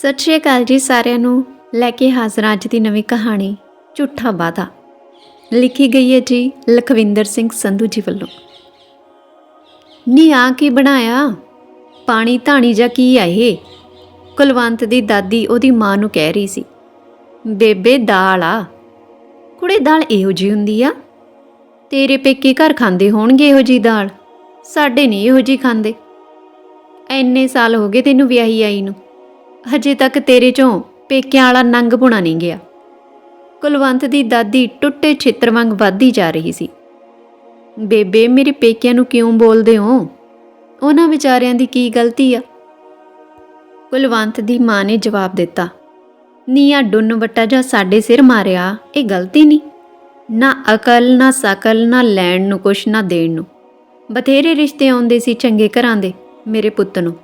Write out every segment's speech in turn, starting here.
ਸਤਿ ਸ਼੍ਰੀ ਅਕਾਲ ਜੀ ਸਾਰਿਆਂ ਨੂੰ। ਲੈ ਕੇ ਹਾਜ਼ਰ ਅੱਜ ਦੀ ਨਵੀਂ ਕਹਾਣੀ, ਝੂਠਾ ਵਾਦਾ ਲਿਖੀ ਗਈ ਹੈ ਜੀ ਲਖਵਿੰਦਰ ਸਿੰਘ ਸੰਧੂ ਜੀ ਵੱਲੋਂ। ਨੀ ਆ ਕੀ ਬਣਾਇਆ? ਪਾਣੀ ਧਾਣੀ ਜਾਂ ਕੀ ਆ ਇਹ? ਕੁਲਵੰਤ ਦੀ ਦਾਦੀ ਉਹਦੀ ਮਾਂ ਨੂੰ ਕਹਿ ਰਹੀ ਸੀ, ਬੇਬੇ, ਦਾਲ ਆ। ਕੁੜੇ, ਦਾਲ ਇਹੋ ਜੀ ਹੁੰਦੀ ਆ? ਤੇਰੇ ਪੇਕੇ ਘਰ ਖਾਂਦੇ ਹੋਣਗੇ ਇਹੋ ਜੀ ਦਾਲ? ਸਾਡੇ ਨਹੀਂ ਇਹੋ ਜੀ ਖਾਂਦੇ। ਐਨੇ ਸਾਲ ਹੋ ਗਏ ਤੈਨੂੰ ਵਿਆਹੀ ਆਈ ਨੂੰ। ਹਜੇ ਤੱਕ ਤੇਰੇ ਚੋਂ ਪੇਕਿਆਂ ਵਾਲਾ ਨੰਗ ਪੁਣਾ ਨਹੀਂ ਗਿਆ। ਕੁਲਵੰਤ ਦੀ ਦਾਦੀ ਟੁੱਟੇ ਛਿੱਤਰ ਵਾਂਗ ਵੱਧਦੀ ਜਾ ਰਹੀ ਸੀ। ਬੇਬੇ, ਮੇਰੇ ਪੇਕਿਆਂ ਨੂੰ ਕਿਉਂ ਬੋਲਦੇ ਹੋ? ਉਹਨਾਂ ਵਿਚਾਰਿਆਂ ਦੀ ਕੀ ਗਲਤੀ ਆ? ਕੁਲਵੰਤ ਦੀ ਮਾਂ ਨੇ ਜਵਾਬ ਦਿੱਤਾ, ਨੀਆ ਡੁੰਨ ਵੱਟਾ ਜਾਂ ਸਾਡੇ ਸਿਰ ਮਾਰਿਆ, ਇਹ ਗਲਤੀ ਨਹੀਂ। ਨਾ ਅਕਲ, ਨਾ ਸਕਲ, ਨਾ ਲੈਣ ਨੂੰ ਕੁਛ, ਨਾ ਦੇਣ ਨੂੰ। ਬਥੇਰੇ ਰਿਸ਼ਤੇ ਆਉਂਦੇ ਸੀ ਚੰਗੇ ਘਰਾਂ ਦੇ ਮੇਰੇ ਪੁੱਤ ਨੂੰ।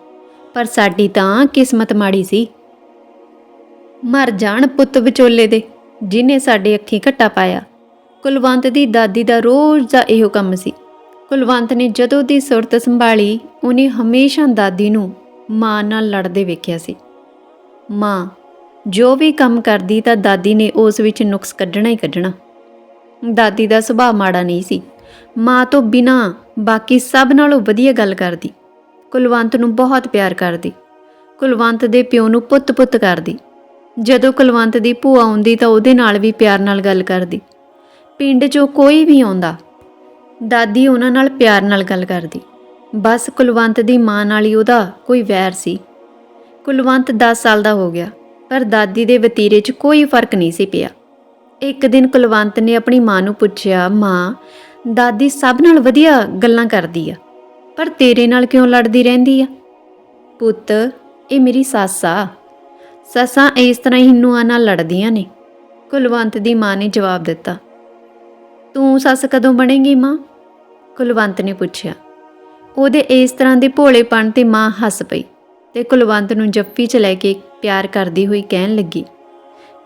ਪਰ ਸਾਡੀ ਤਾਂ ਕਿਸਮਤ ਮਾੜੀ ਸੀ। ਮਰ ਜਾਣ ਪੁੱਤ ਵਿਚੋਲੇ ਦੇ, ਜਿਨੇ ਸਾਡੇ ਅੱਖੀਂ ਘੱਟਾ ਪਾਇਆ। ਕੁਲਵੰਤ ਦੀ ਦਾਦੀ ਦਾ ਰੋਜ਼ ਦਾ ਇਹੋ ਕੰਮ ਸੀ। ਕੁਲਵੰਤ ਨੇ ਜਦੋਂ ਦੀ ਸੁਰਤ ਸੰਭਾਲੀ, ਉਹਨੇ ਹਮੇਸ਼ਾ ਦਾਦੀ ਨੂੰ ਮਾਂ ਨਾਲ ਲੜਦੇ ਵੇਖਿਆ ਸੀ। ਮਾਂ, ਜੋ ਵੀ ਕੰਮ ਕਰਦੀ ਤਾਂ ਦਾਦੀ ਨੇ ਉਸ ਵਿੱਚ ਨੁਕਸ ਕੱਢਣਾ ਹੀ ਕੱਢਣਾ। ਦਾਦੀ ਦਾ ਸੁਭਾਅ ਮਾੜਾ ਨਹੀਂ ਸੀ। ਮਾਂ ਤੋਂ ਬਿਨਾ ਬਾਕੀ ਸਭ ਨਾਲੋਂ ਵਧੀਆ ਗੱਲ ਕਰਦੀ। ਕੁਲਵੰਤ ਨੂੰ ਬਹੁਤ ਪਿਆਰ ਕਰਦੀ। ਕੁਲਵੰਤ ਦੇ ਪਿਓ ਨੂੰ ਪੁੱਤ-ਪੁੱਤ ਕਰਦੀ। ਜਦੋਂ ਕੁਲਵੰਤ ਦੀ ਭੂਆ ਆਉਂਦੀ ਤਾਂ ਉਹਦੇ ਨਾਲ ਵੀ ਪਿਆਰ ਨਾਲ ਗੱਲ ਕਰਦੀ। ਪਿੰਡ 'ਚੋਂ ਕੋਈ ਵੀ ਆਉਂਦਾ, ਦਾਦੀ ਉਹਨਾਂ ਨਾਲ ਪਿਆਰ ਨਾਲ ਗੱਲ ਕਰਦੀ। ਬਸ ਕੁਲਵੰਤ ਦੀ ਮਾਂ ਨਾਲ ਹੀ ਉਹਦਾ ਕੋਈ ਵੈਰ ਸੀ। ਕੁਲਵੰਤ 10 ਸਾਲ ਦਾ ਹੋ ਗਿਆ, ਪਰ ਦਾਦੀ ਦੇ ਵਤੀਰੇ 'ਚ ਕੋਈ ਫ਼ਰਕ ਨਹੀਂ ਸੀ ਪਿਆ। ਇੱਕ ਦਿਨ ਕੁਲਵੰਤ ਨੇ ਆਪਣੀ ਮਾਂ ਨੂੰ ਪੁੱਛਿਆ, ਮਾਂ, ਦਾਦੀ ਸਭ ਨਾਲ ਵਧੀਆ ਗੱਲਾਂ ਕਰਦੀ ਆ? ਪਰ ਤੇਰੇ ਨਾਲ ਕਿਉਂ ਲੜਦੀ ਰਹਿੰਦੀ ਆ? ਪੁੱਤ, ਇਹ ਮੇਰੀ ਸੱਸ ਆ। ਸੱਸਾਂ ਇਸ ਤਰ੍ਹਾਂ ਹੀ ਨੂੰਹਾਂ ਨਾਲ ਲੜਦੀਆਂ ਨੇ। ਕੁਲਵੰਤ ਦੀ ਮਾਂ ਨੇ ਜਵਾਬ ਦਿੱਤਾ। ਤੂੰ ਸੱਸ ਕਦੋਂ ਬਣੇਗੀ ਮਾਂ? ਕੁਲਵੰਤ ਨੇ ਪੁੱਛਿਆ। ਉਹਦੇ ਇਸ ਤਰ੍ਹਾਂ ਦੇ ਭੋਲੇਪਣ ਤੇ ਮਾਂ ਹੱਸ ਪਈ ਤੇ ਕੁਲਵੰਤ ਨੂੰ ਜੱਫੀ 'ਚ ਲੈ ਕੇ ਪਿਆਰ ਕਰਦੀ ਹੋਈ ਕਹਿਣ ਲੱਗੀ,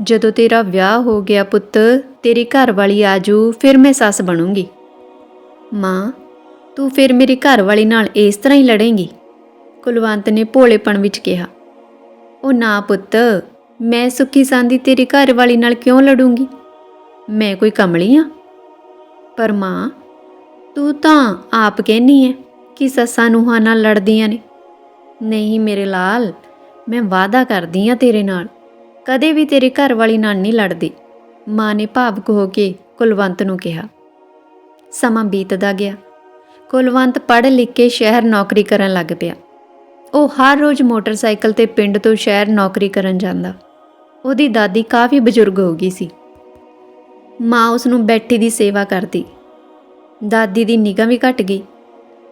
ਜਦੋਂ ਤੇਰਾ ਵਿਆਹ ਹੋ ਗਿਆ ਪੁੱਤ, ਤੇਰੀ ਘਰ ਵਾਲੀ ਆਜੂ, ਫਿਰ ਮੈਂ ਸੱਸ ਬਣੂੰਗੀ। ਮਾਂ ਤੂੰ ਫਿਰ ਮੇਰੀ ਘਰ ਵਾਲੀ ਨਾਲ ਇਸ ਤਰ੍ਹਾਂ ਹੀ ਲੜੇਂਗੀ? ਕੁਲਵੰਤ ਨੇ ਭੋਲੇਪਣ ਵਿੱਚ ਕਿਹਾ। ਉਹ ਨਾ ਪੁੱਤ, ਮੈਂ ਸੁੱਖੀ ਸਾਂਦੀ ਤੇਰੀ ਘਰ ਵਾਲੀ ਨਾਲ ਕਿਉਂ ਲੜੂੰਗੀ? ਮੈਂ ਕੋਈ ਕਮਲੀ ਆ? ਪਰ ਮਾਂ, ਤੂੰ ਤਾਂ ਆਪ ਕਹਿਨੀ ਐ ਕਿ ਸੱਸਾਂ ਨੂੰਹਾਂ ਨਾਲ ਲੜਦੀਆਂ ਨੇ। ਨਹੀਂ ਮੇਰੇ ਲਾਲ, ਮੈਂ ਵਾਅਦਾ ਕਰਦੀ ਆ ਤੇਰੇ ਨਾਲ। ਕਦੇ ਵੀ ਤੇਰੇ ਘਰ ਵਾਲੀ ਨਾਲ ਨਹੀਂ ਲੜਦੀ, ਮਾਂ ਨੇ ਭਾਵੁਕ ਹੋ ਕੇ ਕੁਲਵੰਤ ਨੂੰ ਕਿਹਾ। ਸਮਾਂ ਬੀਤਦਾ ਗਿਆ। ਕੁਲਵੰਤ ਪੜ੍ਹ ਲਿਖ ਕੇ ਸ਼ਹਿਰ ਨੌਕਰੀ ਕਰਨ ਲੱਗ ਪਿਆ। ਉਹ ਹਰ ਰੋਜ਼ ਮੋਟਰਸਾਈਕਲ ਤੇ ਪਿੰਡ ਤੋਂ ਸ਼ਹਿਰ ਨੌਕਰੀ ਕਰਨ ਜਾਂਦਾ। ਉਹਦੀ ਦਾਦੀ ਕਾਫੀ ਬਜ਼ੁਰਗ ਹੋ ਗਈ ਸੀ। ਮਾਂ ਉਸ ਨੂੰ ਬੈਠੀ ਦੀ ਸੇਵਾ ਕਰਦੀ। ਦਾਦੀ ਦੀ ਨਿਗਾਹ ਵੀ ਘਟ ਗਈ।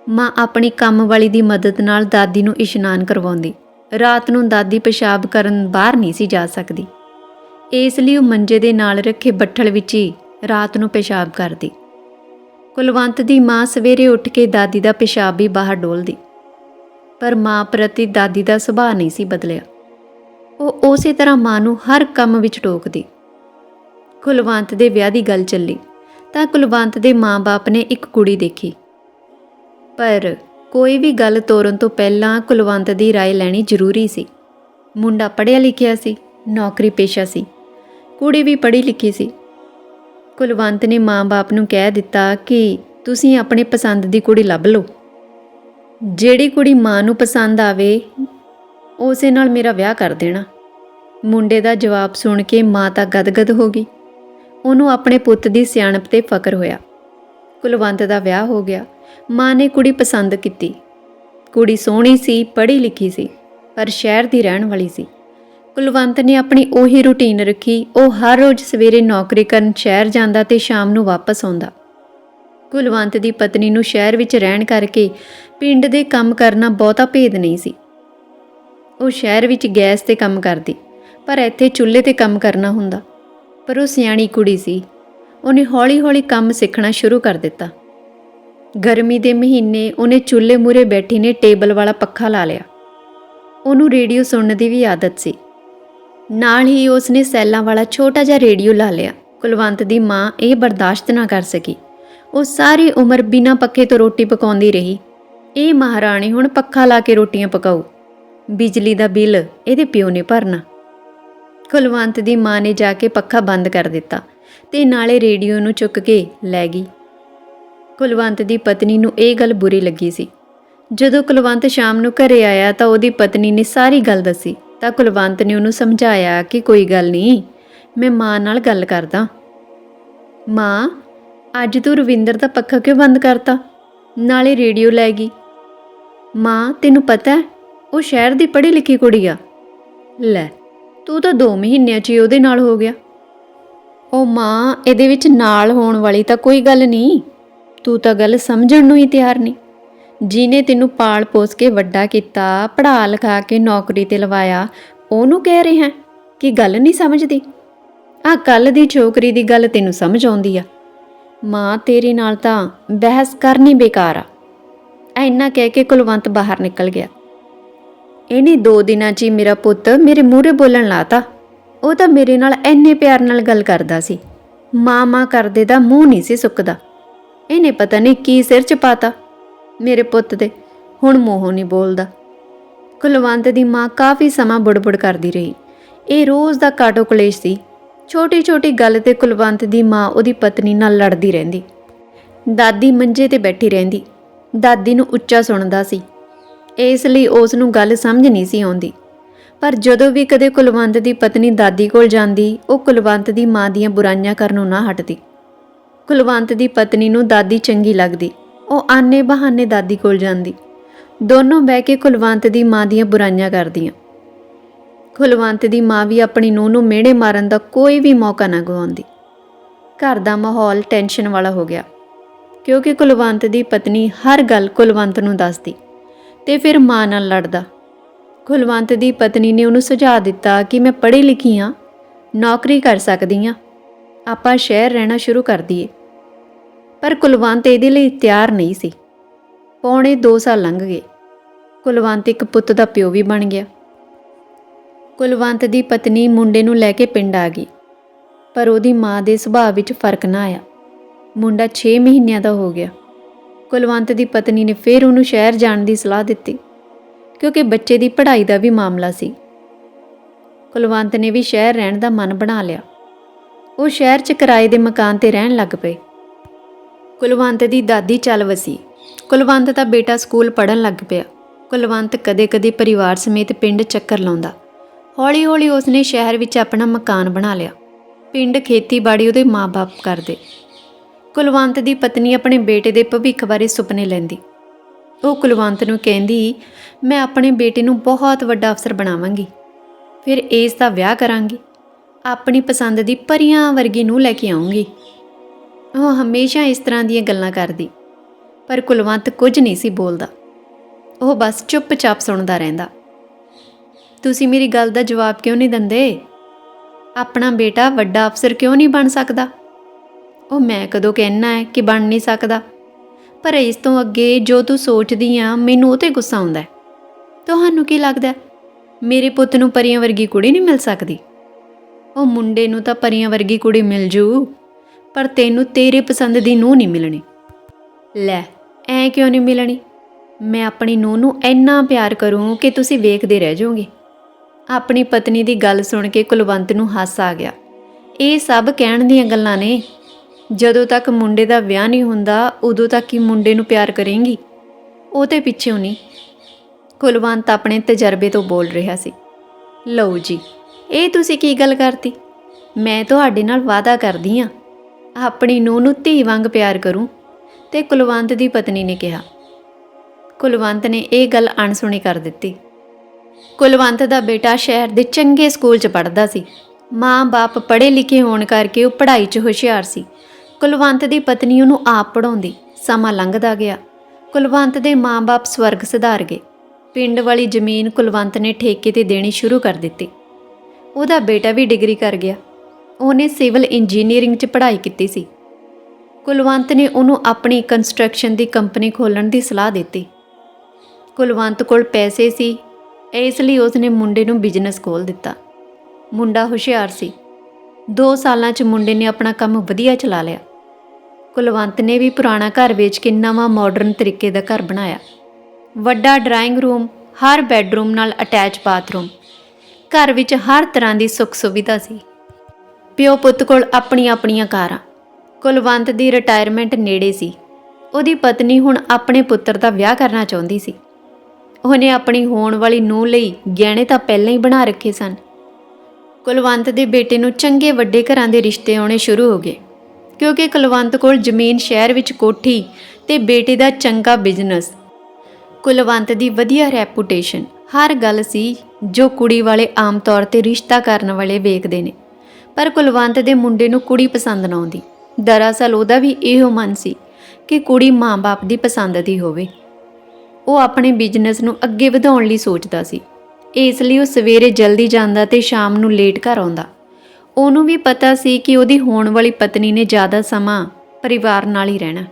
ਮਾਂ ਆਪਣੀ ਕੰਮ ਵਾਲੀ ਦੀ ਮਦਦ ਨਾਲ ਦਾਦੀ ਨੂੰ ਇਸ਼ਨਾਨ ਕਰਵਾਉਂਦੀ। ਰਾਤ ਨੂੰ ਦਾਦੀ ਪਿਸ਼ਾਬ ਕਰਨ ਬਾਹਰ ਨਹੀਂ ਸੀ ਜਾ ਸਕਦੀ। ਇਸ ਲਈ ਉਹ ਮੰਜੇ ਦੇ ਨਾਲ ਰੱਖੇ ਬੱਠਲ ਵਿੱਚ ਹੀ ਰਾਤ ਨੂੰ ਪਿਸ਼ਾਬ ਕਰਦੀ। ਕੁਲਵੰਤ ਦੀ ਮਾਂ ਸਵੇਰੇ ਉੱਠ ਕੇ ਦਾਦੀ ਦਾ ਪਿਸ਼ਾਬ ਵੀ ਬਾਹਰ ਡੋਲਦੀ ਪਰ ਮਾਂ ਪ੍ਰਤੀ ਦਾਦੀ ਦਾ ਸੁਭਾਅ ਨਹੀਂ ਸੀ ਬਦਲਿਆ ਉਹ ਉਸੇ ਤਰ੍ਹਾਂ ਮਾਂ ਨੂੰ ਹਰ ਕੰਮ ਵਿੱਚ ਟੋਕਦੀ ਕੁਲਵੰਤ ਦੇ ਵਿਆਹ ਦੀ ਗੱਲ ਚੱਲੀ ਤਾਂ ਕੁਲਵੰਤ ਦੇ ਮਾਂ-ਬਾਪ ਨੇ ਇੱਕ ਕੁੜੀ ਦੇਖੀ ਪਰ ਕੋਈ ਵੀ ਗੱਲ ਤੋਰਨ ਤੋਂ ਪਹਿਲਾਂ ਕੁਲਵੰਤ ਦੀ رائے ਲੈਣੀ ਜ਼ਰੂਰੀ ਸੀ ਮੁੰਡਾ ਪੜ੍ਹਿਆ ਲਿਖਿਆ ਸੀ ਨੌਕਰੀ ਪੇਸ਼ਾ ਸੀ ਕੁੜੀ ਵੀ ਪੜ੍ਹੀ ਲਿਖੀ ਸੀ ਕੁਲਵੰਤ ਨੇ ਮਾਂ-ਬਾਪ ਨੂੰ ਕਹਿ ਦਿੱਤਾ ਕਿ ਤੁਸੀਂ ਆਪਣੇ ਪਸੰਦ ਦੀ ਕੁੜੀ ਲੱਭ ਲਓ। ਜਿਹੜੀ ਕੁੜੀ ਮਾਂ ਨੂੰ ਪਸੰਦ ਆਵੇ, ਉਸੇ ਨਾਲ ਮੇਰਾ ਵਿਆਹ ਕਰ ਦੇਣਾ। ਮੁੰਡੇ ਦਾ ਜਵਾਬ ਸੁਣ ਕੇ ਮਾਂ ਤਾਂ ਗਦਗਦ ਹੋ ਗਈ। ਉਹਨੂੰ ਆਪਣੇ ਪੁੱਤ ਦੀ ਸਿਆਣਪ ਤੇ ਫਕਰ ਹੋਇਆ। ਕੁਲਵੰਤ ਦਾ ਵਿਆਹ ਹੋ ਗਿਆ। ਮਾਂ ਨੇ ਕੁੜੀ ਪਸੰਦ ਕੀਤੀ। ਕੁੜੀ ਸੋਹਣੀ ਸੀ ਪੜ੍ਹੀ ਲਿਖੀ ਸੀ, ਪਰ ਸ਼ਹਿਰ ਦੀ ਰਹਿਣ ਵਾਲੀ ਸੀ। ਕੁਲਵੰਤ ਨੇ ਆਪਣੀ ਉਹੀ ਰੁਟੀਨ ਰੱਖੀ। ਉਹ ਹਰ ਰੋਜ਼ ਸਵੇਰੇ ਨੌਕਰੀ ਕਰਨ ਸ਼ਹਿਰ ਜਾਂਦਾ ਤੇ ਸ਼ਾਮ ਨੂੰ ਵਾਪਸ ਆਉਂਦਾ। ਕੁਲਵੰਤ ਦੀ ਪਤਨੀ ਨੂੰ ਸ਼ਹਿਰ ਵਿੱਚ ਰਹਿਣ ਕਰਕੇ ਪਿੰਡ ਦੇ ਕੰਮ ਕਰਨਾ ਬਹੁਤਾ ਭੇਦ ਨਹੀਂ ਸੀ। ਉਹ ਸ਼ਹਿਰ ਵਿੱਚ ਗੈਸ ਤੇ ਕੰਮ ਕਰਦੀ, ਪਰ ਇੱਥੇ ਚੁੱਲ੍ਹੇ ਤੇ ਕੰਮ ਕਰਨਾ ਹੁੰਦਾ। ਪਰ ਉਹ ਸਿਆਣੀ ਕੁੜੀ ਸੀ। ਉਹਨੇ ਹੌਲੀ-ਹੌਲੀ ਕੰਮ ਸਿੱਖਣਾ ਸ਼ੁਰੂ ਕਰ ਦਿੱਤਾ। ਗਰਮੀ ਦੇ ਮਹੀਨੇ ਉਹਨੇ ਚੁੱਲ੍ਹੇ ਮੂਰੇ ਬੈਠੀ ਨੇ ਟੇਬਲ ਵਾਲਾ ਪੱਖਾ ਲਾ ਲਿਆ। ਉਹਨੂੰ ਰੇਡੀਓ ਸੁਣਨ ਦੀ ਵੀ ਆਦਤ ਸੀ। ਨਾਲ ਹੀ ਉਸਨੇ ਸੈੱਲਾਂ ਵਾਲਾ ਛੋਟਾ ਜਿਹਾ ਰੇਡੀਓ ਲਾ ਲਿਆ। ਕੁਲਵੰਤ ਦੀ ਮਾਂ ਇਹ ਬਰਦਾਸ਼ਤ ਨਾ ਕਰ ਸਕੀ। ਉਹ ਸਾਰੀ ਉਮਰ ਬਿਨਾਂ ਪੱਖੇ ਤੋਂ ਰੋਟੀ ਪਕਾਉਂਦੀ ਰਹੀ। ਇਹ ਮਹਾਰਾਣੀ ਹੁਣ ਪੱਖਾ ਲਾ ਕੇ ਰੋਟੀਆਂ ਪਕਾਉ ਬਿਜਲੀ ਦਾ ਬਿੱਲ ਇਹਦੇ ਪਿਓ ਨੇ ਭਰਨਾ। ਕੁਲਵੰਤ ਦੀ ਮਾਂ ਨੇ ਜਾ ਕੇ ਪੱਖਾ ਬੰਦ ਕਰ ਦਿੱਤਾ ਤੇ ਨਾਲੇ ਰੇਡੀਓ ਨੂੰ ਚੁੱਕ ਕੇ ਲੈ ਗਈ। ਕੁਲਵੰਤ ਦੀ ਪਤਨੀ ਨੂੰ ਇਹ ਗੱਲ ਬੁਰੀ ਲੱਗੀ ਸੀ। ਜਦੋਂ ਕੁਲਵੰਤ ਸ਼ਾਮ ਨੂੰ ਘਰੇ ਆਇਆ ਤਾਂ ਉਹਦੀ ਪਤਨੀ ਨੇ ਸਾਰੀ ਗੱਲ ਦੱਸੀ। ਤਾਂ ਕੁਲਵੰਤ ਨੇ ਉਹਨੂੰ ਸਮਝਾਇਆ ਕਿ ਕੋਈ ਗੱਲ ਨਹੀਂ, ਮੈਂ ਮਾਂ ਨਾਲ ਗੱਲ ਕਰਦਾ। ਮਾਂ, ਅੱਜ ਤੂੰ ਰਵਿੰਦਰ ਦਾ ਪੱਖਾ ਕਿਉਂ ਬੰਦ ਕਰਤਾ? ਨਾਲੇ ਰੇਡੀਓ ਲੈ ਗਈ। ਮਾਂ, ਤੈਨੂੰ ਪਤਾ ਹੈ, ਉਹ ਸ਼ਹਿਰ ਦੀ ਪੜ੍ਹੀ ਲਿਖੀ ਕੁੜੀ ਆ। ਲੈ, ਤੂੰ ਤਾਂ 2 ਮਹੀਨਿਆਂ 'ਚ ਹੀ ਉਹਦੇ ਨਾਲ ਹੋ ਗਿਆ। ਉਹ ਮਾਂ, ਇਹਦੇ ਵਿੱਚ ਨਾਲ ਹੋਣ ਵਾਲੀ ਤਾਂ ਕੋਈ ਗੱਲ ਨਹੀਂ। ਤੂੰ ਤਾਂ ਗੱਲ ਸਮਝਣ ਨੂੰ ਹੀ ਤਿਆਰ ਨਹੀਂ। ਜਿਹਨੇ ਤੈਨੂੰ ਪਾਲ ਪੋਸ ਕੇ ਵੱਡਾ ਕੀਤਾ, ਪੜ੍ਹਾ ਲਿਖਾ ਕੇ ਨੌਕਰੀ ਤੇ ਲਵਾਇਆ, ਉਹਨੂੰ ਕਹਿ ਰਿਹਾ ਕਿ ਗੱਲ ਨਹੀਂ ਸਮਝਦੀ। ਆ ਕੱਲ ਦੀ ਛੋਕਰੀ ਦੀ ਗੱਲ ਤੈਨੂੰ ਸਮਝ ਆਉਂਦੀ ਆ। ਮਾਂ ਤੇਰੇ ਨਾਲ ਤਾਂ ਬਹਿਸ ਕਰਨੀ ਬੇਕਾਰ ਆ। ਐਨਾ ਕਹਿ ਕੇ ਕੁਲਵੰਤ ਬਾਹਰ ਨਿਕਲ ਗਿਆ। ਇਹਨੇ ਦੋ ਦਿਨਾਂ 'ਚ ਹੀ ਮੇਰਾ ਪੁੱਤ ਮੇਰੇ ਮੂਹਰੇ ਬੋਲਣ ਲਾਤਾ। ਉਹ ਤਾਂ ਮੇਰੇ ਨਾਲ ਐਨੇ ਪਿਆਰ ਨਾਲ ਗੱਲ ਕਰਦਾ ਸੀ। ਮਾਂ ਮਾਂ ਕਰਦੇ ਦਾ ਮੂੰਹ ਨਹੀਂ ਸੀ ਸੁੱਕਦਾ। ਇਹਨੇ ਪਤਾ ਨਹੀਂ ਕੀ ਸਿਰ 'ਚ ਪਾਤਾ। ਮੇਰੇ ਪੁੱਤ ਦੇ। ਹੁਣ ਮੂੰਹੋਂ ਨਹੀਂ ਬੋਲਦਾ। ਕੁਲਵੰਤ ਦੀ ਮਾਂ ਕਾਫੀ ਸਮਾਂ ਬੁੜਬੁੜ ਕਰਦੀ ਰਹੀ। ਇਹ ਰੋਜ਼ ਦਾ ਕਾਟੋ ਕਲੇਸ਼ ਸੀ। ਛੋਟੀ ਛੋਟੀ ਗੱਲ ਤੇ ਕੁਲਵੰਤ ਦੀ ਮਾਂ ਉਹਦੀ ਪਤਨੀ ਨਾਲ ਲੜਦੀ ਰਹਿੰਦੀ। ਦਾਦੀ ਮੰਜੇ ਤੇ ਬੈਠੀ ਰਹਿੰਦੀ। ਦਾਦੀ ਨੂੰ ਉੱਚਾ ਸੁਣਦਾ ਸੀ। ਇਸ ਲਈ ਉਸ ਨੂੰ ਗੱਲ ਸਮਝ ਨਹੀਂ ਸੀ ਆਉਂਦੀ। ਪਰ ਜਦੋਂ ਵੀ ਕਦੇ ਕੁਲਵੰਤ ਦੀ ਪਤਨੀ ਦਾਦੀ ਕੋਲ ਜਾਂਦੀ, ਉਹ ਕੁਲਵੰਤ ਦੀ ਮਾਂ ਦੀਆਂ ਬੁਰਾਈਆਂ ਕਰਨੋਂ ਨਾ ਹਟਦੀ। ਕੁਲਵੰਤ ਦੀ ਪਤਨੀ ਨੂੰ ਦਾਦੀ ਚੰਗੀ ਲੱਗਦੀ। ਉਹ ਆਨੇ ਬਹਾਨੇ ਦਾਦੀ ਕੋਲ ਜਾਂਦੀ। ਦੋਨੋਂ ਬਹਿ ਕੇ ਕੁਲਵੰਤ ਦੀ ਮਾਂ ਦੀਆਂ ਬੁਰਾਈਆਂ ਕਰਦੀਆਂ। ਕੁਲਵੰਤ ਦੀ ਮਾਂ ਵੀ ਆਪਣੀ ਨੂੰਹ ਨੂੰ ਮਿਹਣੇ ਮਾਰਨ ਦਾ ਕੋਈ ਵੀ ਮੌਕਾ ਨਾ ਗਵਾਉਂਦੀ ਘਰ ਦਾ ਮਾਹੌਲ ਟੈਨਸ਼ਨ ਵਾਲਾ ਹੋ ਗਿਆ। ਕਿਉਂਕਿ ਕੁਲਵੰਤ ਦੀ ਪਤਨੀ ਹਰ ਗੱਲ ਕੁਲਵੰਤ ਨੂੰ ਦੱਸਦੀ ਤੇ ਫਿਰ ਮਾਂ ਨਾਲ ਲੜਦਾ। ਕੁਲਵੰਤ ਦੀ ਪਤਨੀ ਨੇ ਉਹਨੂੰ ਸੁਝਾਅ ਦਿੱਤਾ ਕਿ ਮੈਂ ਪੜ੍ਹੀ ਲਿਖੀ ਹਾਂ ਨੌਕਰੀ ਕਰ ਸਕਦੀ ਹਾਂ ਆਪਾਂ ਸ਼ਹਿਰ ਰਹਿਣਾ ਸ਼ੁਰੂ ਕਰ ਦਈਏ। ਪਰ ਕੁਲਵੰਤ ਇਹਦੇ ਲਈ ਤਿਆਰ ਨਹੀਂ ਸੀ। ਪੌਣੇ 2 ਸਾਲ ਲੰਘ ਗਏ। ਕੁਲਵੰਤ ਇੱਕ ਪੁੱਤ ਦਾ ਪਿਓ ਵੀ ਬਣ ਗਿਆ। ਕੁਲਵੰਤ ਦੀ ਪਤਨੀ ਮੁੰਡੇ ਨੂੰ ਲੈ ਕੇ ਪਿੰਡ ਆ ਗਈ। ਪਰ ਉਹਦੀ ਮਾਂ ਦੇ ਸੁਭਾਅ ਵਿੱਚ ਫ਼ਰਕ ਨਾ ਆਇਆ। ਮੁੰਡਾ 6 ਮਹੀਨਿਆਂ ਦਾ ਹੋ ਗਿਆ। ਕੁਲਵੰਤ ਦੀ ਪਤਨੀ ਨੇ ਫਿਰ ਉਹਨੂੰ ਸ਼ਹਿਰ ਜਾਣ ਦੀ ਸਲਾਹ ਦਿੱਤੀ, ਕਿਉਂਕਿ ਬੱਚੇ ਦੀ ਪੜ੍ਹਾਈ ਦਾ ਵੀ ਮਾਮਲਾ ਸੀ। ਕੁਲਵੰਤ ਨੇ ਵੀ ਸ਼ਹਿਰ ਰਹਿਣ ਦਾ ਮਨ ਬਣਾ ਲਿਆ। ਉਹ ਸ਼ਹਿਰ 'ਚ ਕਿਰਾਏ ਦੇ ਮਕਾਨ ਤੇ ਰਹਿਣ ਲੱਗ ਪਏ। ਕੁਲਵੰਤ ਦੀ ਦਾਦੀ ਚੱਲ ਵਸੀ। ਕੁਲਵੰਤ ਦਾ ਬੇਟਾ ਸਕੂਲ ਪੜ੍ਹਨ ਲੱਗ ਪਿਆ। ਕੁਲਵੰਤ ਕਦੇ-ਕਦੇ ਪਰਿਵਾਰ ਸਮੇਤ ਪਿੰਡ ਚੱਕਰ ਲਾਉਂਦਾ। ਹੌਲੀ-ਹੌਲੀ ਉਸਨੇ ਸ਼ਹਿਰ ਵਿੱਚ ਆਪਣਾ ਮਕਾਨ ਬਣਾ ਲਿਆ। ਪਿੰਡ ਖੇਤੀਬਾੜੀ ਉਹਦੇ ਮਾਪੇ ਕਰਦੇ। ਕੁਲਵੰਤ ਦੀ ਪਤਨੀ ਆਪਣੇ ਬੇਟੇ ਦੇ ਭਵਿੱਖ ਬਾਰੇ ਸੁਪਨੇ ਲੈਂਦੀ। ਉਹ ਕੁਲਵੰਤ ਨੂੰ ਕਹਿੰਦੀ, ਮੈਂ ਆਪਣੇ ਬੇਟੇ ਨੂੰ ਬਹੁਤ ਵੱਡਾ ਅਫਸਰ ਬਣਾਵਾਂਗੀ। ਫਿਰ ਇਸ ਦਾ ਵਿਆਹ ਕਰਾਂਗੀ। ਆਪਣੀ ਪਸੰਦ ਦੀ ਪਰੀਆਂ ਵਰਗੀ ਨੂੰ ਲੈ ਕੇ ਆਉਂਗੀ ਉਹ ਹਮੇਸ਼ਾ ਇਸ ਤਰ੍ਹਾਂ ਦੀਆਂ ਗੱਲਾਂ ਕਰਦੀ, ਪਰ ਕੁਲਵੰਤ ਕੁਝ ਨਹੀਂ ਸੀ ਬੋਲਦਾ। ਉਹ ਬਸ ਚੁੱਪਚਾਪ ਸੁਣਦਾ ਰਹਿੰਦਾ। ਤੁਸੀਂ ਮੇਰੀ ਗੱਲ ਦਾ ਜਵਾਬ ਕਿਉਂ ਨਹੀਂ ਦਿੰਦੇ? ਆਪਣਾ ਬੇਟਾ ਵੱਡਾ ਅਫਸਰ ਕਿਉਂ ਨਹੀਂ ਬਣ ਸਕਦਾ? ਉਹ ਮੈਂ ਕਦੋਂ ਕਹਿਣਾ ਹੈ ਕਿ ਬਣ ਨਹੀਂ ਸਕਦਾ, ਪਰ ਇਸ ਤੋਂ ਅੱਗੇ ਜੋ ਤੂੰ ਸੋਚਦੀ ਆ, ਮੈਨੂੰ ਉਹ ਤੇ ਗੁੱਸਾ ਆਉਂਦਾ ਤੁਹਾਨੂੰ ਕੀ ਲੱਗਦਾ ਮੇਰੇ ਪੁੱਤ ਨੂੰ ਪਰੀਆਂ ਵਰਗੀ ਕੁੜੀ ਨਹੀਂ ਮਿਲ ਸਕਦੀ? ਉਹ ਮੁੰਡੇ ਨੂੰ ਤਾਂ ਪਰੀਆਂ ਵਰਗੀ ਕੁੜੀ ਮਿਲ ਜੂ। ਪਰ ਤੈਨੂੰ ਤੇਰੇ ਪਸੰਦ ਦੀ ਨੂੰਹ ਨਹੀਂ ਮਿਲਣੀ। ਲੈ, ਐ ਕਿਉਂ ਨਹੀਂ ਮਿਲਣੀ? ਮੈਂ ਆਪਣੀ ਨੂੰਹ ਨੂੰ ਇੰਨਾ ਪਿਆਰ ਕਰੂੰ ਕਿ ਤੁਸੀਂ ਵੇਖਦੇ ਰਹਿ ਜਾਓਗੇ। ਆਪਣੀ ਪਤਨੀ ਦੀ ਗੱਲ ਸੁਣ ਕੇ ਕੁਲਵੰਤ ਨੂੰ ਹਾਸਾ ਆ ਗਿਆ। ਇਹ ਸਭ ਕਹਿਣ ਦੀਆਂ ਗੱਲਾਂ ਨੇ। ਜਦੋਂ ਤੱਕ ਮੁੰਡੇ ਦਾ ਵਿਆਹ ਨਹੀਂ ਹੁੰਦਾ, ਉਦੋਂ ਤੱਕ ਹੀ ਮੁੰਡੇ ਨੂੰ ਪਿਆਰ ਕਰੇਂਗੀ। ਉਹ ਤੇ ਪਿੱਛੇ ਨਹੀਂ ਕੁਲਵੰਤ ਆਪਣੇ ਤਜਰਬੇ ਤੋਂ ਬੋਲ ਰਿਹਾ ਸੀ। ਲਓ ਜੀ, ਇਹ ਤੁਸੀਂ ਕੀ ਗੱਲ ਕਰਤੀ? ਮੈਂ ਤੁਹਾਡੇ ਨਾਲ ਵਾਅਦਾ ਕਰਦੀ ਆ ਆਪਣੀ ਨੂੰਹ ਨੂੰ ਧੀ ਵਾਂਗ ਪਿਆਰ ਕਰੂੰ ਤੇ ਕੁਲਵੰਤ ਦੀ ਪਤਨੀ ਨੇ ਕਿਹਾ। ਕੁਲਵੰਤ ਨੇ ਇਹ ਗੱਲ ਅਣਸੁਣੀ ਕਰ ਦਿੱਤੀ। ਕੁਲਵੰਤ ਦਾ ਬੇਟਾ ਸ਼ਹਿਰ ਦੇ ਚੰਗੇ ਸਕੂਲ 'ਚ ਪੜ੍ਹਦਾ ਸੀ। ਮਾਂ-ਬਾਪ ਪੜ੍ਹੇ ਲਿਖੇ ਹੋਣ ਕਰਕੇ ਉਹ ਪੜ੍ਹਾਈ 'ਚ ਹੁਸ਼ਿਆਰ ਸੀ। ਕੁਲਵੰਤ ਦੀ ਪਤਨੀ ਉਹਨੂੰ ਆਪ ਪੜਾਉਂਦੀ ਸਮਾਂ ਲੰਘਦਾ ਗਿਆ। ਕੁਲਵੰਤ ਦੇ ਮਾਂ-ਬਾਪ ਸਵਰਗ ਸਿਧਾਰ ਗਏ। ਪਿੰਡ ਵਾਲੀ ਜ਼ਮੀਨ ਕੁਲਵੰਤ ਨੇ ਠੇਕੇ ਤੇ ਦੇਣੀ ਸ਼ੁਰੂ ਕਰ ਦਿੱਤੀ। ਉਹਦਾ ਬੇਟਾ ਵੀ ਡਿਗਰੀ ਕਰ ਗਿਆ। ਉਹਨੇ ਸਿਵਲ ਇੰਜੀਨੀਅਰਿੰਗ 'ਚ ਪੜ੍ਹਾਈ ਕੀਤੀ ਸੀ। ਕੁਲਵੰਤ ਨੇ ਉਹਨੂੰ ਆਪਣੀ ਕੰਸਟਰਕਸ਼ਨ ਦੀ ਕੰਪਨੀ ਖੋਲਣ ਦੀ ਸਲਾਹ ਦਿੱਤੀ। ਕੁਲਵੰਤ ਕੋਲ ਪੈਸੇ ਸੀ, ਇਸ ਲਈ ਉਸਨੇ ਮੁੰਡੇ ਨੂੰ ਬਿਜ਼ਨਸ ਖੋਲ ਦਿੱਤਾ। ਮੁੰਡਾ ਹੁਸ਼ਿਆਰ ਸੀ। 2 ਸਾਲਾਂ 'ਚ ਮੁੰਡੇ ਨੇ ਆਪਣਾ ਕੰਮ ਵਧੀਆ ਚਲਾ ਲਿਆ। ਕੁਲਵੰਤ ਨੇ ਵੀ ਪੁਰਾਣਾ ਘਰ ਵੇਚ ਕੇ ਨਵਾਂ ਮਾਡਰਨ ਤਰੀਕੇ ਦਾ ਘਰ ਬਣਾਇਆ। ਵੱਡਾ ਡਰਾਇੰਗ ਰੂਮ ਹਰ ਬੈੱਡਰੂਮ ਨਾਲ ਅਟੈਚ ਬਾਥਰੂਮ ਘਰ ਵਿੱਚ ਹਰ ਤਰ੍ਹਾਂ ਦੀ ਸੁੱਖ ਸੁਵਿਧਾ ਸੀ। ਪਿਓ ਪੁੱਤ ਕੋਲ ਆਪਣੀਆਂ ਆਪਣੀਆਂ ਕਾਰਾਂ। ਕੁਲਵੰਤ ਦੀ ਰਿਟਾਇਰਮੈਂਟ ਨੇੜੇ ਸੀ। ਉਹਦੀ ਪਤਨੀ ਹੁਣ ਆਪਣੇ ਪੁੱਤਰ ਦਾ ਵਿਆਹ ਕਰਨਾ ਚਾਹੁੰਦੀ ਸੀ। ਉਹਨੇ ਆਪਣੀ ਹੋਣ ਵਾਲੀ ਨੂੰਹ ਲਈ ਗਹਿਣੇ ਤਾਂ ਪਹਿਲਾਂ ਹੀ ਬਣਾ ਰੱਖੇ ਸਨ। ਕੁਲਵੰਤ ਦੇ ਬੇਟੇ ਨੂੰ ਚੰਗੇ ਵੱਡੇ ਘਰਾਂ ਦੇ ਰਿਸ਼ਤੇ ਆਉਣੇ ਸ਼ੁਰੂ ਹੋ ਗਏ। ਕਿਉਂਕਿ ਕੁਲਵੰਤ ਕੋਲ ਜ਼ਮੀਨ ਸ਼ਹਿਰ ਵਿੱਚ ਕੋਠੀ ਤੇ ਬੇਟੇ ਦਾ ਚੰਗਾ ਬਿਜ਼ਨਸ ਕੁਲਵੰਤ ਦੀ ਵਧੀਆ ਰੈਪੂਟੇਸ਼ਨ ਹਰ ਗੱਲ ਸੀ ਜੋ ਕੁੜੀ ਵਾਲੇ ਆਮ ਤੌਰ ਤੇ ਰਿਸ਼ਤਾ ਕਰਨ ਵਾਲੇ ਵੇਖਦੇ ਨੇ। ਪਰ ਕੁਲਵੰਤ ਦੇ ਮੁੰਡੇ ਨੂੰ ਕੁੜੀ ਪਸੰਦ ਨਾ ਆਉਂਦੀ। ਦਰਅਸਲ ਉਹਦਾ ਵੀ ਇਹੋ ਮਨ ਸੀ ਕਿ ਕੁੜੀ ਮਾਂ-ਬਾਪ ਦੀ ਪਸੰਦ ਦੀ ਹੋਵੇ। ਉਹ ਆਪਣੇ ਬਿਜ਼ਨਸ ਨੂੰ ਅੱਗੇ ਵਧਾਉਣ ਲਈ ਸੋਚਦਾ ਸੀ। ਇਸ ਲਈ ਉਹ ਸਵੇਰੇ ਜਲਦੀ ਜਾਂਦਾ ਤੇ ਸ਼ਾਮ ਨੂੰ ਲੇਟ ਘਰ ਆਉਂਦਾ। ਉਹਨੂੰ ਵੀ ਪਤਾ ਸੀ ਕਿ ਉਹਦੀ ਹੋਣ ਵਾਲੀ ਪਤਨੀ ਨੇ ਜ਼ਿਆਦਾ ਸਮਾਂ ਪਰਿਵਾਰ ਨਾਲ ਹੀ ਰਹਿਣਾ।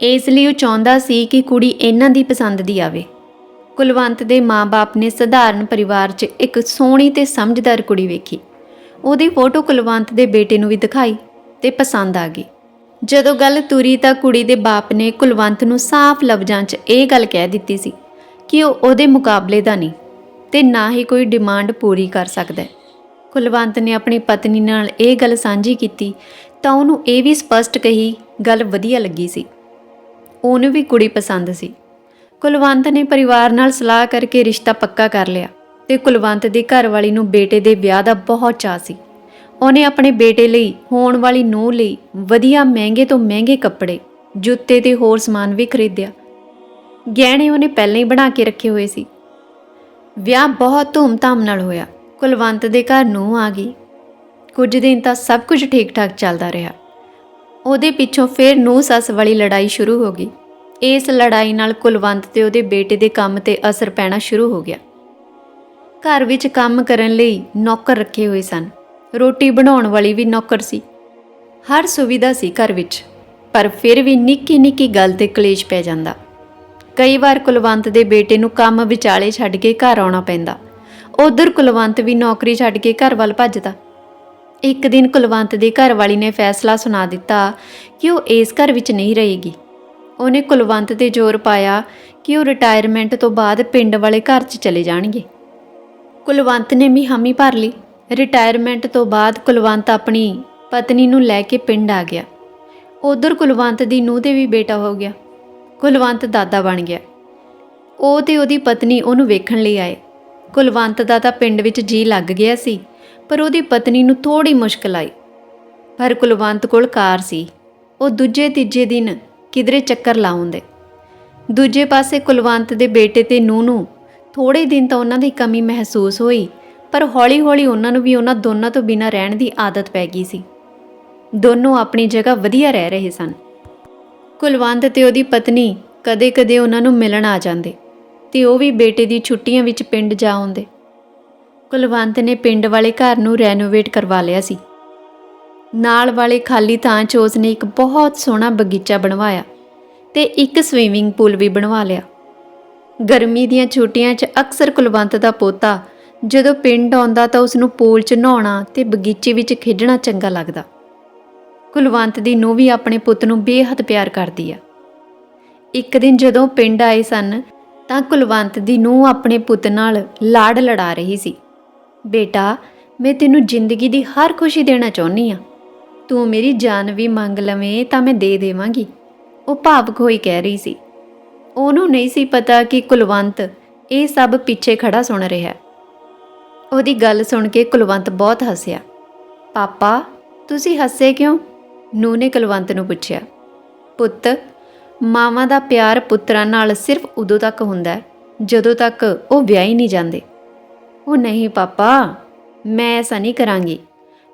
ਇਸ ਲਈ ਉਹ ਚਾਹੁੰਦਾ ਸੀ ਕਿ ਕੁੜੀ ਇਹਨਾਂ ਦੀ ਪਸੰਦ ਦੀ ਆਵੇ। ਕੁਲਵੰਤ ਦੇ ਮਾਪੇ ਨੇ ਸਧਾਰਨ ਪਰਿਵਾਰ 'ਚ ਇੱਕ ਸੋਹਣੀ ਤੇ ਸਮਝਦਾਰ ਕੁੜੀ ਵੇਖੀ। ਉਹਦੀ ਫੋਟੋ ਕੁਲਵੰਤ ਦੇ ਬੇਟੇ ਨੂੰ ਵੀ ਦਿਖਾਈ ਤੇ ਪਸੰਦ ਆ ਗਈ। ਜਦੋਂ ਗੱਲ ਤੁਰੀ ਤਾਂ ਕੁੜੀ ਦੇ ਬਾਪ ਨੇ ਕੁਲਵੰਤ ਨੂੰ ਸਾਫ਼ ਲਫ਼ਜ਼ਾਂ 'ਚ ਇਹ ਗੱਲ ਕਹਿ ਦਿੱਤੀ ਸੀ ਕਿ ਉਹ ਉਹਦੇ ਮੁਕਾਬਲੇ ਦਾ ਨਹੀਂ ਤੇ ਨਾ ਹੀ ਕੋਈ ਡਿਮਾਂਡ ਪੂਰੀ ਕਰ ਸਕਦਾ ਕੁਲਵੰਤ ਨੇ ਆਪਣੀ ਪਤਨੀ ਨਾਲ ਇਹ ਗੱਲ ਸਾਂਝੀ ਕੀਤੀ ਤਾਂ ਉਹਨੂੰ ਇਹ ਵੀ ਸਪਸ਼ਟ ਕਹੀ ਗੱਲ ਵਧੀਆ ਲੱਗੀ ਸੀ। ਉਹਨੂੰ ਵੀ ਕੁੜੀ ਪਸੰਦ ਸੀ। ਕੁਲਵੰਤ ਨੇ ਪਰਿਵਾਰ ਨਾਲ ਸਲਾਹ ਕਰਕੇ ਰਿਸ਼ਤਾ ਪੱਕਾ ਕਰ ਲਿਆ। ਤੇ ਕੁਲਵੰਤ ਦੀ ਘਰਵਾਲੀ ਨੂੰ ਬੇਟੇ ਦੇ ਵਿਆਹ ਦਾ ਬਹੁਤ ਚਾਅ ਸੀ। ਉਹਨੇ ਆਪਣੇ ਬੇਟੇ ਲਈ ਹੋਣ ਵਾਲੀ ਨੂੰਹ ਲਈ ਵਧੀਆ ਮਹਿੰਗੇ ਤੋਂ ਮਹਿੰਗੇ ਕੱਪੜੇ, ਜੁੱਤੇ ਤੇ ਹੋਰ ਸਮਾਨ ਵੀ ਖਰੀਦਿਆ। ਗਹਿਣੇ ਉਹਨੇ ਪਹਿਲਾਂ ਹੀ ਬਣਾ ਕੇ ਰੱਖੇ ਹੋਏ ਸੀ। ਵਿਆਹ ਬਹੁਤ ਧੂਮ-ਧਾਮ ਨਾਲ ਹੋਇਆ। ਕੁਲਵੰਤ ਦੇ ਘਰ ਨੂੰ ਆ ਗਈ। ਕੁਝ ਦਿਨ ਤਾਂ ਸਭ ਕੁਝ ਠੀਕ-ਠਾਕ ਚੱਲਦਾ ਰਿਹਾ। ਉਹਦੇ ਪਿੱਛੋਂ ਫਿਰ ਨੂੰ ਸੱਸ ਵਾਲੀ ਲੜਾਈ ਸ਼ੁਰੂ ਹੋ ਗਈ। ਇਸ ਲੜਾਈ ਨਾਲ ਕੁਲਵੰਤ ਤੇ ਉਹਦੇ ਬੇਟੇ ਦੇ ਕੰਮ ਤੇ ਅਸਰ ਪੈਣਾ ਸ਼ੁਰੂ ਹੋ ਗਿਆ। ਘਰ ਵਿੱਚ ਕੰਮ ਕਰਨ ਲਈ ਨੌਕਰ ਰੱਖੇ ਹੋਏ ਸਨ। ਰੋਟੀ ਬਣਾਉਣ ਵਾਲੀ ਵੀ ਨੌਕਰ ਸੀ। ਹਰ ਸੁਵਿਧਾ ਸੀ ਘਰ ਵਿੱਚ, ਪਰ ਫਿਰ ਵੀ ਨਿੱਕੀ ਨਿੱਕੀ ਗੱਲ ਤੇ ਕਲੇਸ਼ ਪੈ ਜਾਂਦਾ। ਕਈ ਵਾਰ ਕੁਲਵੰਤ ਦੇ ਬੇਟੇ ਨੂੰ ਕੰਮ ਵਿਚਾਲੇ ਛੱਡ ਕੇ ਘਰ ਆਉਣਾ ਪੈਂਦਾ। ਉਧਰ ਕੁਲਵੰਤ ਵੀ ਨੌਕਰੀ ਛੱਡ ਕੇ ਘਰ ਵੱਲ ਭੱਜਦਾ। ਇੱਕ ਦਿਨ ਕੁਲਵੰਤ ਦੀ ਘਰਵਾਲੀ ਨੇ ਫੈਸਲਾ ਸੁਣਾ ਦਿੱਤਾ ਕਿ ਉਹ ਇਸ ਘਰ ਵਿੱਚ ਨਹੀਂ ਰਹੇਗੀ। ਉਹਨੇ ਕੁਲਵੰਤ ਤੇ ਜ਼ੋਰ ਪਾਇਆ ਕਿ ਉਹ ਰਿਟਾਇਰਮੈਂਟ ਤੋਂ ਬਾਅਦ ਪਿੰਡ ਵਾਲੇ ਘਰ 'ਚ ਚਲੇ ਜਾਣਗੇ। ਕੁਲਵੰਤ ਨੇ ਵੀ ਹਾਮੀ ਭਰ ਲਈ। ਰਿਟਾਇਰਮੈਂਟ ਤੋਂ ਬਾਅਦ ਕੁਲਵੰਤ ਆਪਣੀ ਪਤਨੀ ਨੂੰ ਲੈ ਕੇ ਪਿੰਡ ਆ ਗਿਆ। ਉਧਰ ਕੁਲਵੰਤ ਦੀ ਨੂੰਹ ਦੇ ਵੀ ਬੇਟਾ ਹੋ ਗਿਆ। ਕੁਲਵੰਤ ਦਾਦਾ ਬਣ ਗਿਆ। ਉਹ ਤੇ ਉਹਦੀ ਪਤਨੀ ਉਹਨੂੰ ਵੇਖਣ ਲਈ ਆਏ। ਕੁਲਵੰਤ ਦਾ ਤਾਂ ਪਿੰਡ ਵਿੱਚ ਜੀ ਲੱਗ ਗਿਆ ਸੀ, ਪਰ ਉਹਦੀ ਪਤਨੀ ਨੂੰ ਥੋੜੀ ਮੁਸ਼ਕਲ ਆਈ। ਪਰ ਕੁਲਵੰਤ ਕੋਲ ਕਾਰ ਸੀ। ਉਹ ਦੂਜੇ ਤੀਜੇ ਦਿਨ ਕਿਧਰੇ ਚੱਕਰ ਲਾਉਂਦੇ। ਦੂਜੇ ਪਾਸੇ ਕੁਲਵੰਤ ਦੇ ਬੇਟੇ ਤੇ ਨੂੰਹ ਨੂੰ ਥੋੜੇ ਦਿਨ ਤਾਂ ਉਹਨਾਂ ਦੀ ਕਮੀ ਮਹਿਸੂਸ ਹੋਈ, ਪਰ ਹੌਲੀ-ਹੌਲੀ ਉਹਨਾਂ ਨੂੰ ਵੀ ਉਹਨਾਂ ਦੋਨਾਂ ਤੋਂ ਬਿਨਾਂ ਰਹਿਣ ਦੀ ਆਦਤ ਪੈ ਗਈ ਸੀ। ਦੋਨੋਂ ਆਪਣੀ ਜਗ੍ਹਾ ਵਧੀਆ ਰਹਿ ਰਹੇ ਸਨ। ਕੁਲਵੰਤ ਤੇ ਉਹਦੀ ਪਤਨੀ ਕਦੇ-ਕਦੇ ਉਹਨਾਂ ਨੂੰ ਮਿਲਣ ਆ ਜਾਂਦੇ ਤੇ ਉਹ ਵੀ ਬੇਟੇ ਦੀ ਛੁੱਟੀਆਂ ਵਿੱਚ ਪਿੰਡ ਜਾ ਆਉਂਦੇ। ਕੁਲਵੰਤ ਨੇ ਪਿੰਡ ਵਾਲੇ ਘਰ ਨੂੰ ਰੈਨੋਵੇਟ ਕਰਵਾ ਲਿਆ ਸੀ। ਨਾਲ ਵਾਲੇ ਖਾਲੀ ਥਾਂ 'ਚ ਉਸਨੇ ਇੱਕ ਬਹੁਤ ਸੋਹਣਾ ਬਗੀਚਾ ਬਣਵਾਇਆ ਤੇ ਇੱਕ ਸਵੀਮਿੰਗ ਪੂਲ ਵੀ ਬਣਵਾ ਲਿਆ। ਗਰਮੀ ਦੀਆਂ ਛੁੱਟੀਆਂ 'ਚ ਅਕਸਰ ਕੁਲਵੰਤ ਦਾ ਪੋਤਾ। ਜਦੋਂ ਪਿੰਡ ਆਉਂਦਾ ਤਾਂ ਉਸ ਨੂੰ ਪੂਲ 'ਚ ਨਹਾਉਣਾ ਤੇ ਬਗੀਚੇ ਵਿੱਚ ਖੇਡਣਾ ਚੰਗਾ ਲੱਗਦਾ। ਕੁਲਵੰਤ ਦੀ ਨੂੰਹ ਵੀ ਆਪਣੇ ਪੁੱਤ ਨੂੰ ਬੇਹੱਦ ਪਿਆਰ ਕਰਦੀ ਆ। ਇੱਕ ਦਿਨ ਜਦੋਂ ਪਿੰਡ ਆਏ ਸਨ, ਤਾਂ ਕੁਲਵੰਤ ਦੀ ਨੂੰਹ ਆਪਣੇ ਪੁੱਤ ਨਾਲ ਲਾੜ ਲੜਾ ਰਹੀ ਸੀ। ਬੇਟਾ, ਮੈਂ ਤੈਨੂੰ ਜ਼ਿੰਦਗੀ ਦੀ ਹਰ ਖੁਸ਼ੀ ਦੇਣਾ ਚਾਹੁੰਨੀ ਆ। ਤੂੰ ਮੇਰੀ ਜਾਨ ਵੀ ਮੰਗ ਲਵੇਂ ਤਾਂ ਮੈਂ ਦੇ ਦੇਵਾਂਗੀ। ਉਹ ਭਾਵਕ ਹੋਈ ਕਹਿ ਰਹੀ ਸੀ। ਉਹਨੂੰ ਨਹੀਂ ਸੀ ਪਤਾ ਕਿ ਕੁਲਵੰਤ ਇਹ ਸਭ ਪਿੱਛੇ ਖੜਾ ਸੁਣ ਰਿਹਾ। ਹੈ ਉਹਦੀ ਗੱਲ ਸੁਣ ਕੇ ਕੁਲਵੰਤ ਬਹੁਤ ਹੱਸਿਆ। ਪਾਪਾ, ਤੁਸੀਂ ਹੱਸੇ ਕਿਉਂ? ਨੂੰ ਨੇ ਕੁਲਵੰਤ ਨੂੰ ਪੁੱਛਿਆ। ਪੁੱਤ, ਮਾਵਾਂ ਦਾ ਪਿਆਰ ਪੁੱਤਰਾਂ ਨਾਲ ਸਿਰਫ ਉਦੋਂ ਤੱਕ ਹੁੰਦਾ ਜਦੋਂ ਤੱਕ ਉਹ ਵਿਆਹੀ ਨਹੀਂ ਜਾਂਦੇ। ਉਹ ਨਹੀਂ ਪਾਪਾ, ਮੈਂ ਐਸਾ ਨਹੀਂ ਕਰਾਂਗੀ।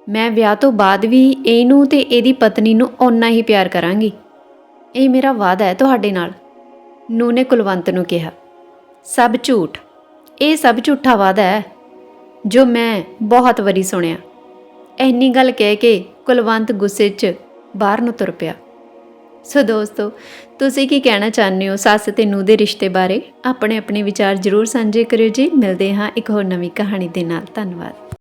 ਮੈਂ ਵਿਆਹ ਤੋਂ ਬਾਅਦ ਵੀ ਇਹਨੂੰ ਤੇ ਇਹਦੀ ਪਤਨੀ ਨੂੰ ਓਨਾ ਹੀ ਪਿਆਰ ਕਰਾਂਗੀ। ਇਹ ਮੇਰਾ ਵਾਅਦਾ ਹੈ ਤੁਹਾਡੇ ਨਾਲ। ਨੂੰ ਨੇ ਕੁਲਵੰਤ ਨੂੰ ਕਿਹਾ, ਸਭ ਝੂਠ। ਇਹ ਸਭ ਝੂਠਾ ਵਾਅਦਾ ਹੈ, ਜੋ ਮੈਂ ਬਹੁਤ ਵਾਰੀ ਸੁਣਿਆ। ਇੰਨੀ ਗੱਲ ਕਹਿ ਕੇ ਕੁਲਵੰਤ ਗੁੱਸੇ 'ਚ ਬਾਹਰ ਨੂੰ ਤੁਰ ਪਿਆ। ਸੋ ਦੋਸਤੋ, ਤੁਸੀਂ ਕੀ ਕਹਿਣਾ ਚਾਹੁੰਦੇ ਹੋ ਸੱਸ ਤੇ ਨੂੰਹ ਦੇ ਰਿਸ਼ਤੇ ਬਾਰੇ? ਆਪਣੇ ਆਪਣੇ ਵਿਚਾਰ ਜ਼ਰੂਰ ਸਾਂਝੇ ਕਰਿਓ ਜੀ। ਮਿਲਦੇ ਹਾਂ ਇੱਕ ਹੋਰ ਨਵੀਂ ਕਹਾਣੀ ਦੇ ਨਾਲ। ਧੰਨਵਾਦ।